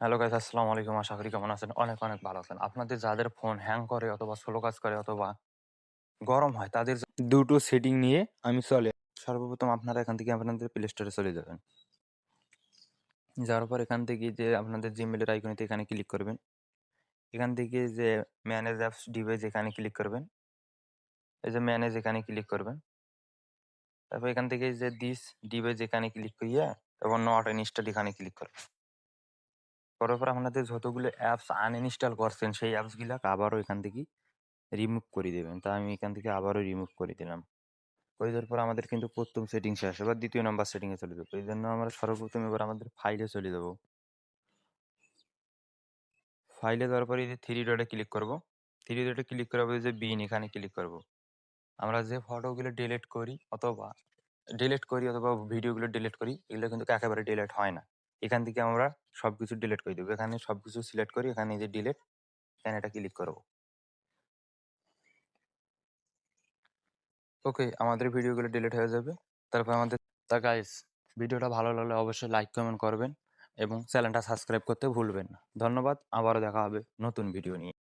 Hello guys আসসালামু আলাইকুম। আশা করি কেমন আছেন? অনেক অনেক ভালো আছেন। আপনাদের যাদের ফোন হ্যাং করে অথবা স্লো কাজ করে অথবা গরম হয়, তাদের দুটো সেটিং নিয়ে আমি চলে সর্বপ্রথম আপনারা এখান থেকে আপনাদের প্লে স্টোরে চলে যাবেন। যাওয়ার পর এখান থেকে যে আপনাদের জিমেলের আইকনিতে এখানে ক্লিক করবেন। এখান থেকে যে ম্যানেজ অ্যাপস ডিভাইস এখানে ক্লিক করবেন। এই যে ম্যানেজ এখানে ক্লিক করবেন। তারপর এখান থেকে যে দিস ডিভাইস এখানে ক্লিক করিয়ে তারপর নট ইনস্টল এখানে ক্লিক করবেন। করার পর আপনাদের যতগুলো অ্যাপস আনইনস্টল করছেন, সেই অ্যাপসগুলো আবারও এখান থেকে রিমুভ করে দেবেন। তা আমি এখান থেকে আবারও রিমুভ করে দিলাম। করে দেওয়ার পর আমাদের কিন্তু প্রথম সেটিং শেষ এবার দ্বিতীয় নাম্বার সেটিংয়ে চলে যাব। এই জন্য আমরা সর্বপ্রথম এবার আমাদের ফাইলে চলে যাব। ফাইলে যাওয়ার পরে এই যে থ্রি ডটে ক্লিক করব। থ্রি ডটে ক্লিক করার যে বিন এখানে ক্লিক করব। আমরা যে ফটোগুলো ডিলিট করি অথবা ডিলিট করি অথবা ভিডিওগুলো ডিলিট করি, এগুলো কিন্তু একেবারে ডিলিট হয় না। এখান থেকে আমরা সবকিছু ডিলেট করে দেবো। এখানে সবকিছু সিলেক্ট করি, এখানে যে ডিলেট এখানে এটা ক্লিক করব। ওকে আমাদের ভিডিওগুলো ডিলিট হয়ে যাবে। তারপর আমাদের তা গাইস ভিডিওটা ভালো লাগলে অবশ্যই লাইক কমেন্ট করবেন এবং চ্যানেলটা সাবস্ক্রাইব করতে ভুলবেন না। ধন্যবাদ, আবারও দেখা হবে নতুন ভিডিও নিয়ে।